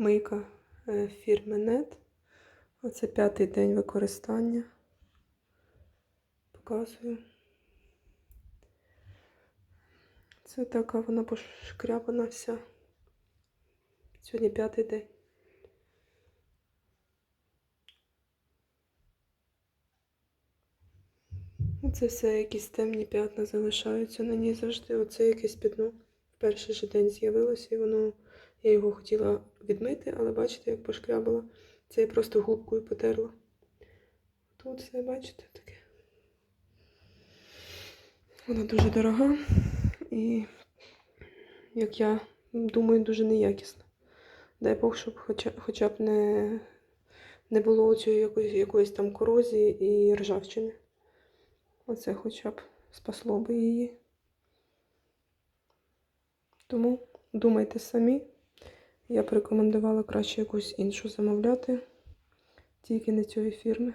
мийка е, фірми NET. Оце п'ятий день використання. Показую. Це така вона пошкрябана вся. Сьогодні п'ятий день. Це все якісь темні п'ятна залишаються на ній завжди. Оце якесь пятно в перший же день з'явилося, і воно, я його хотіла відмити, але бачите, як пошкрябала. Це я просто губкою потерла. Тут все, бачите, таке. Вона дуже дорога і, як я думаю, дуже неякісна. Дай Бог, щоб хоча, хоча б не, не було цієї якоїсь, якоїсь там корозії і ржавчини. Оце хоча б спасло би її. Тому думайте самі. Я б рекомендувала краще якусь іншу замовляти, тільки не цієї фірми.